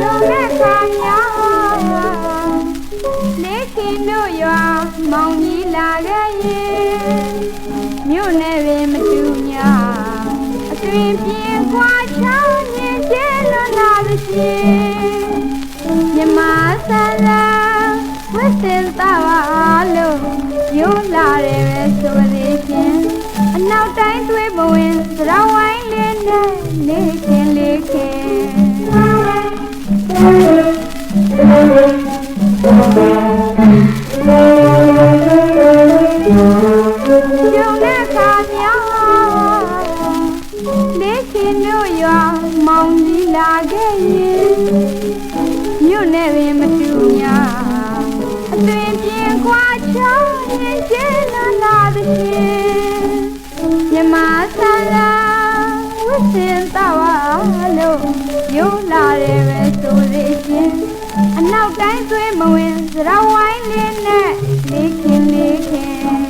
လုံတဲ့ခါများလေးခင်တို့ရွာမောင်ကြီးလာခဲ့ရင်မြို့နယ်ပင်မတူ မြမဆလာဝတ်စင်သာပါလို့ရိုးလာတယ်ပဲဆိုသေးချင်းအနောက်တိုင်းသွေးမဝင်သရဝိုင်းလေးနဲ့လေးခင်လေးခင်ကြုံ မြို့နယ်ပင်မတူညာအသွင်ပြင်းခွာချောင်းရင်ကျဲလာလာသည်မြမဆလာဝတ်စင်တော့လို့ရိုးလာတယ်ပဲဆိုသေးချင်းအနောက်တိုင်းသွေးမဝင်စရဝိုင်းလေးနဲ့လေးခင်လေးခင်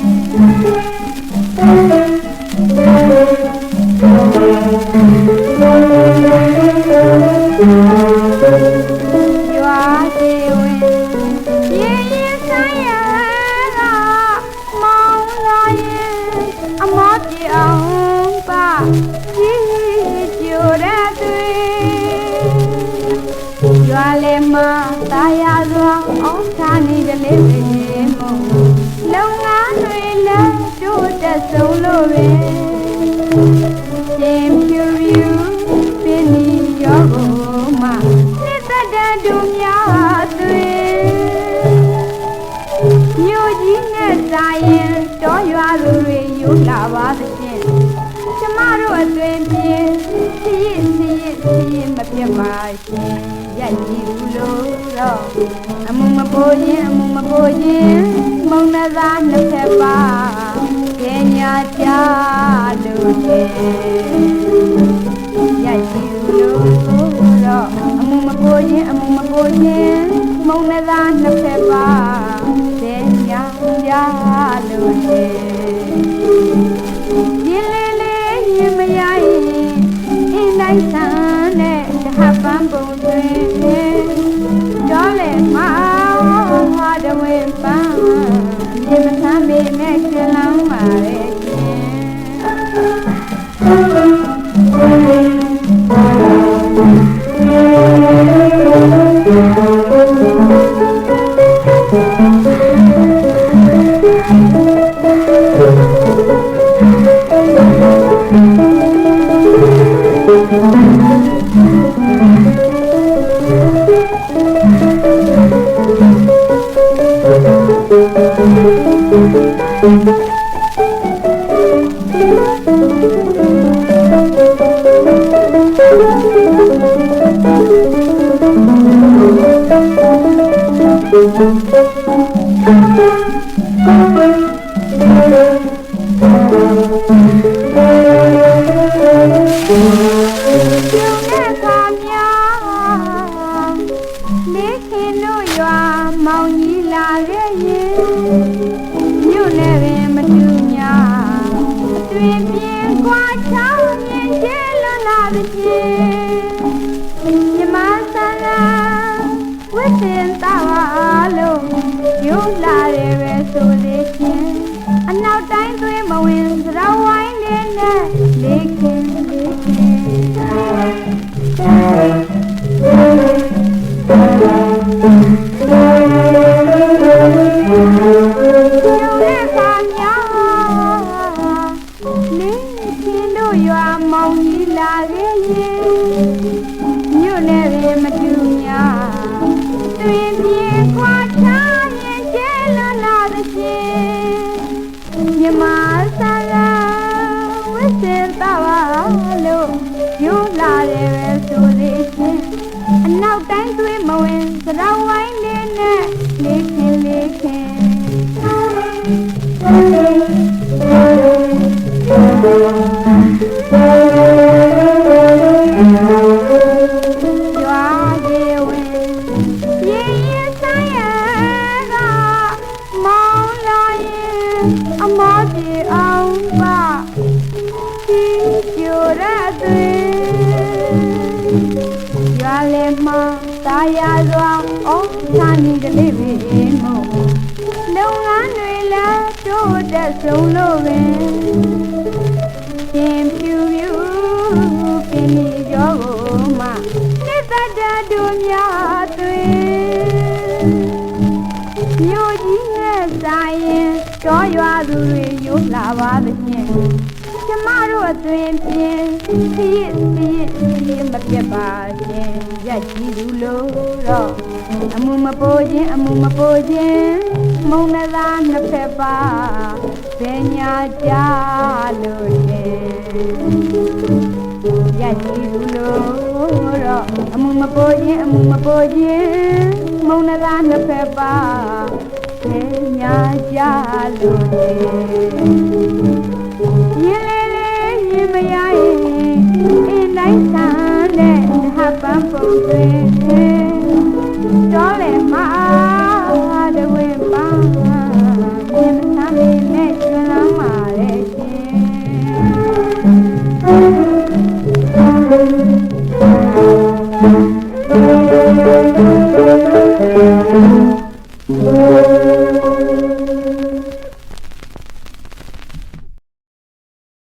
အောင်ပါကြီးကျိုတဲ့သွေးရွာလေမတာယာစွာအောင်သာနေကလေးပဲမို့လုံငန်းတွေလည်းတို့တက်ဆုံးလို့ပဲ တောရွာလူတွေယူလာပါသဖြင့်ကျမတို့အသွင်ပြင်းစီရင်စီရင်စီရင်မပြတ်ပါရှင်ရိုက်ကြည့်ဘူးလို့တော့အမှုမပေါ်ရင်အမှုမပေါ်ရင်မုံနသားနှစ်ဖက်ပါပညာကြလို့ရှင်ရိုက်ကြည့်ဘူးလို့တော့အမှုမပေါ်ရင်အမှုမပေါ်ရင်မုံနသားနှစ် ကျုံ သွေးရွာလေမှာတာယာစွာဩခါနီကလေးပဲမို့လုံငန်းတွေလည်းတိုးတက်ဆုံးလို့ပဲရှင်ပြူပြူပြင်းဒီကြောကိုမှနိတတတို့များသွေးမြို့ကြီးနဲ့ဆိုင်ရင်တော်ရွာသူတွေရုပ်လာပါသဖြင့် ကျမတို့အသွင်ဖြင့်စီးစီးစီးမပြတ်ပါရှင်ရက်ကြီးသူလို့တော့အမှုမပိုးခြင်းအမှုမပိုးခြင်းမုံနသာနှစ်ဖက်ပါပညာကြလို့ရှင်ရက်ကြီးသူလို့တော့အမှုမပိုးခြင်းအမှုမပိုးခြင်းမုံနသာနှစ်ဖက်ပါပညာကြလို့